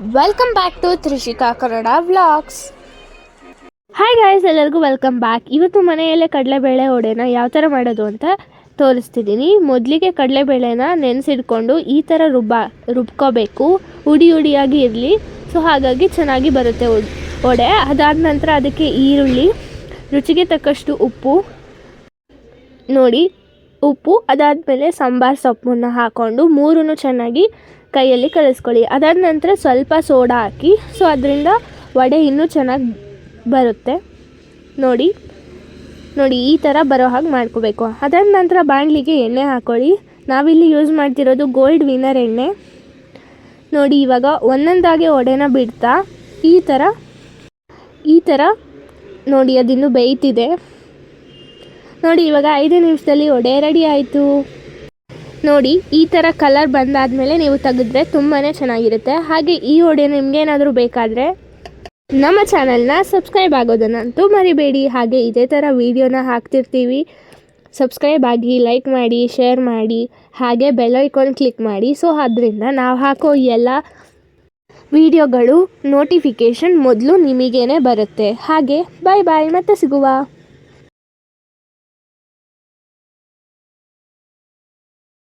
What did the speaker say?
Welcome back to Trishika Kannada vlogs hi guys ಎಲ್ಲರಿಗೂ welcome back ಇವತ್ತು ಮನೆಯಲ್ಲೇ ಕಡಲೆಬೇಳೆ ಒಡೆನ ಯಾವ ಥರ ಮಾಡೋದು ಅಂತ ತೋರಿಸ್ತಿದ್ದೀನಿ ಮೊದಲಿಗೆ ಕಡಲೆಬೇಳೆನ ನೆನೆಸಿಟ್ಕೊಂಡು ಈ ಥರ ರುಬ್ಬ, ರುಬ್ಕೋಬೇಕು. ಉಡಿ ಉಡಿಯಾಗಿ ಇರಲಿ. ಸೊ ಹಾಗಾಗಿ ಚೆನ್ನಾಗಿ ಬರುತ್ತೆ ಒಡೆ ಅದಾದ ನಂತರ ಅದಕ್ಕೆ ಈರುಳ್ಳಿ, ರುಚಿಗೆ ತಕ್ಕಷ್ಟು ಉಪ್ಪು. ನೋಡಿ ಉಪ್ಪು, ಅದಾದಮೇಲೆ ಸಾಂಬಾರು ಸೊಪ್ಪನ್ನು ಹಾಕ್ಕೊಂಡು ಮೂರನ್ನು ಚೆನ್ನಾಗಿ ಕೈಯಲ್ಲಿ ಕಲಿಸ್ಕೊಳ್ಳಿ. ಅದಾದ ನಂತರ ಸ್ವಲ್ಪ ಸೋಡಾ ಹಾಕಿ ಸೊ ಅದರಿಂದ ವಡೆ ಇನ್ನೂ ಚೆನ್ನಾಗಿ ಬರುತ್ತೆ. ನೋಡಿ ನೋಡಿ, ಈ ಥರ ಬರೋ ಹಾಗೆ ಮಾಡ್ಕೋಬೇಕು. ಅದಾದ ನಂತರ ಬಾಣಲಿಗೆ ಎಣ್ಣೆ ಹಾಕ್ಕೊಳ್ಳಿ ನಾವಿಲ್ಲಿ ಯೂಸ್ ಮಾಡ್ತಿರೋದು ಗೋಲ್ಡ್ ವಿನರ್ ಎಣ್ಣೆ. ನೋಡಿ, ಇವಾಗ ಒಂದೊಂದಾಗಿ ವಡೆನ ಬಿಡ್ತಾ ಈ ಥರ ಈ ಥರ ನೋಡಿ, ಅದಿನ್ನೂ ಬೇಯ್ತಿದೆ. ನೋಡಿ, ಇವಾಗ ಐದು ನಿಮಿಷದಲ್ಲಿ ಒಡೆ ರೆಡಿ ಆಯಿತು. ನೋಡಿ, ಈ ಥರ ಕಲರ್ ಬಂದಾದಮೇಲೆ ನೀವು ತೆಗೆದ್ರೆ ತುಂಬಾ ಚೆನ್ನಾಗಿರುತ್ತೆ. ಹಾಗೆ ಈ ವಡೆ ನಿಮಗೇನಾದರೂ ಬೇಕಾದರೆ ನಮ್ಮ ಚಾನಲ್ನ ಸಬ್ಸ್ಕ್ರೈಬ್ ಆಗೋದನ್ನಂತೂ ಮರಿಬೇಡಿ. ಹಾಗೆ ಇದೇ ಥರ ವೀಡಿಯೋನ ಹಾಕ್ತಿರ್ತೀವಿ. ಸಬ್ಸ್ಕ್ರೈಬ್ ಆಗಿ ಲೈಕ್ ಮಾಡಿ ಶೇರ್ ಮಾಡಿ, ಹಾಗೆ ಬೆಲ್ ಐಕಾನ್ ಕ್ಲಿಕ್ ಮಾಡಿ. ಸೊ ಅದರಿಂದ ನಾವು ಹಾಕೋ ಎಲ್ಲ ವಿಡಿಯೋಗಳು ನೋಟಿಫಿಕೇಷನ್ ಮೊದಲು ನಿಮಗೇನೆ ಬರುತ್ತೆ. ಹಾಗೆ ಬಾಯ್ ಬಾಯ್ ಮತ್ತೆ ಸಿಗುವ.